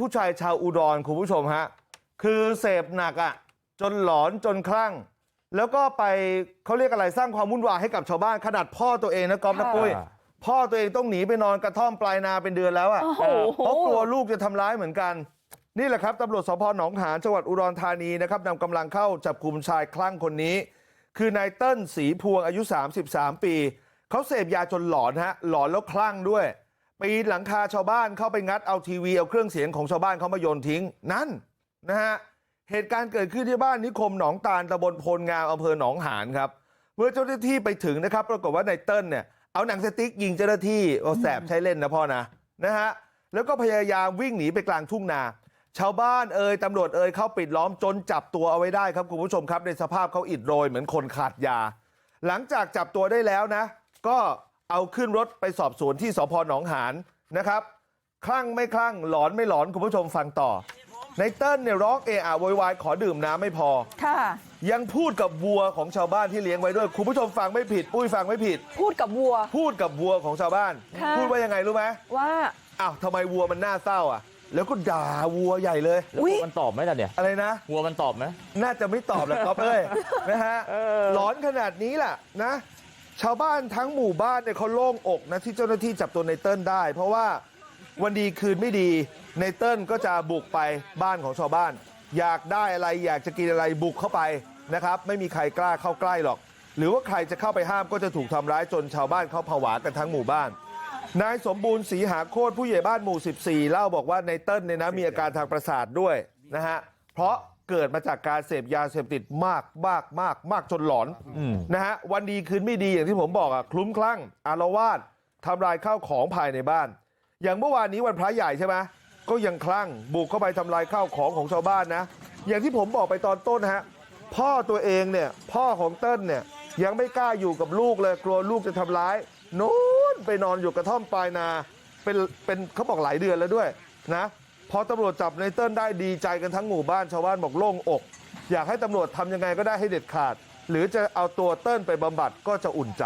ผู้ชายชาวอุดรคุณผู้ชมฮะคือเสพหนักอะจนหลอนจนคลั่งแล้วก็ไปเขาเรียกอะไรสร้างความวุ่นวายให้กับชาวบ้านขนาดพ่อตัวเองนะก๊อฟนะค่ะปุ้ยพ่อตัวเองต้องหนีไปนอนกระท่อมปลายนาเป็นเดือนแล้วอะโอ้โหเพราะกลัวลูกจะทำร้ายเหมือนกันนี่แหละครับตำรวจสพหนองหานจังหวัดอุดรธานีนะครับนำกำลังเข้าจับกลุ่มชายคลั่งคนนี้ คือนายเติ้ลศรีพวงอายุ33ปีเขาเสพยาจนหลอนฮะหลอนแล้วคลั่งด้วย ปีนหลังคาชาวบ้านเข้าไปงัดเอาทีวีเอาเครื่องเสียงของชาวบ้านเขามาโยนทิ้งนั่นนะฮะเหตุการณ์เกิดขึ้นที่บ้านนิคมหนองตาลตำบลโพลงามอำเภอหนองหานครับเมื่อเจ้าหน้าที่ไปถึงนะครับปรากฏว่านายเติ้ลเนี่ยเอาหนังสติ๊กยิงเจ้าหน้าที่เอาแสบใช้เล่นนะพ่อนะนะฮะแล้วก็พยายามวิ่งหนีไปกลางทุ่งนา ชาวบ้านเอ่ยตำรวจเอ่ยเข้าปิดล้อมจนจับตัวเอาไว้ได้ครับคุณผู้ชมครับในสภาพเขาอิดโรยเหมือนคนขาดยา หลังจากจับตัวได้แล้วนะ ก็ เอาขึ้นรถไปสอบสวนที่สพหนองหานนะครับคลั่งไม่คลั่งหลอนไม่หลอนคุณผู้ชมฟังต่อในเติ้ลเนี่ยร้องเอะอะโวยวายขอดื่มน้ำไม่พอค่ะยังพูดกับวัวของชาวบ้านที่เลี้ยงไว้ด้วยคุณผู้ชมฟังไม่ผิดปุ้ยฟังไม่ผิด พูดกับวัว พูดกับวัวของชาวบ้านค่ะพูดว่ายังไงรู้ไหมว่าอ้าวทำไมวัวมันน่าเศร้าอะ แล้วก็ด่าวัวใหญ่เลยแล้วอุ๊ยวัวมันตอบไหมล่ะเนี่ยอะไรนะวัวมันตอบไหมน่าจะไม่ตอบแหละครับเอ้ยนะฮะเออหลอนขนาดนี้แหละนะ ชาวบ้านทั้งหมู่บ้านเนี่ยเขาโล่งอกนะที่เจ้าหน้าที่จับตัวในเติ้ลได้ เพราะว่าวันดีคืนไม่ดีในเติ้ลก็จะบุกไปบ้านของชาวบ้าน อยากได้อะไรอยากจะกินอะไรบุกเข้าไปนะครับ ไม่มีใครกล้าเข้าใกล้หรอก หรือว่าใครจะเข้าไปห้ามก็จะถูกทำร้ายจนชาวบ้านเขาผวากันทั้งหมู่บ้าน นายสมบูรณ์ศรีหาโคตรผู้ใหญ่บ้านหมู่ 14 เล่าบอกว่าในเติ้ลเนี่ยนะมีอาการทางประสาทด้วยนะฮะเพราะ เกิดมาจากการเสพยาเสพติดมากมากมากมากจนหลอนอืมนะฮะวันดีคืนไม่ดีอย่างที่ผมบอกอะคลุ้มคลั่งอารวาสทำลายข้าวของภายในบ้านอย่างเมื่อวานนี้วันพระใหญ่ใช่ไหมก็ยังคลั่งบุกเข้าไปทำลายข้าวของของชาวบ้านนะอย่างที่ผมบอกไปตอนต้นฮะพ่อตัวเองเนี่ยพ่อของเติ้ลเนี่ยยังไม่กล้าอยู่กับลูกเลยกลัวลูกจะทำร้ายนู้นไปนอนอยู่กระท่อมปลายนาเป็นเป็นเขาบอกหลายเดือนแล้วด้วยนะพ อตำรวจจับในเติ้ลได้ดีใจกันทั้งหมู่บ้านชาวบ้านบอกโล่งอก อยากให้ตำรวจทำยังไงก็ได้ให้เด็ดขาดหรือจะเอาตัวเติ้ลไปบำบัดก็จะอุ่นใจ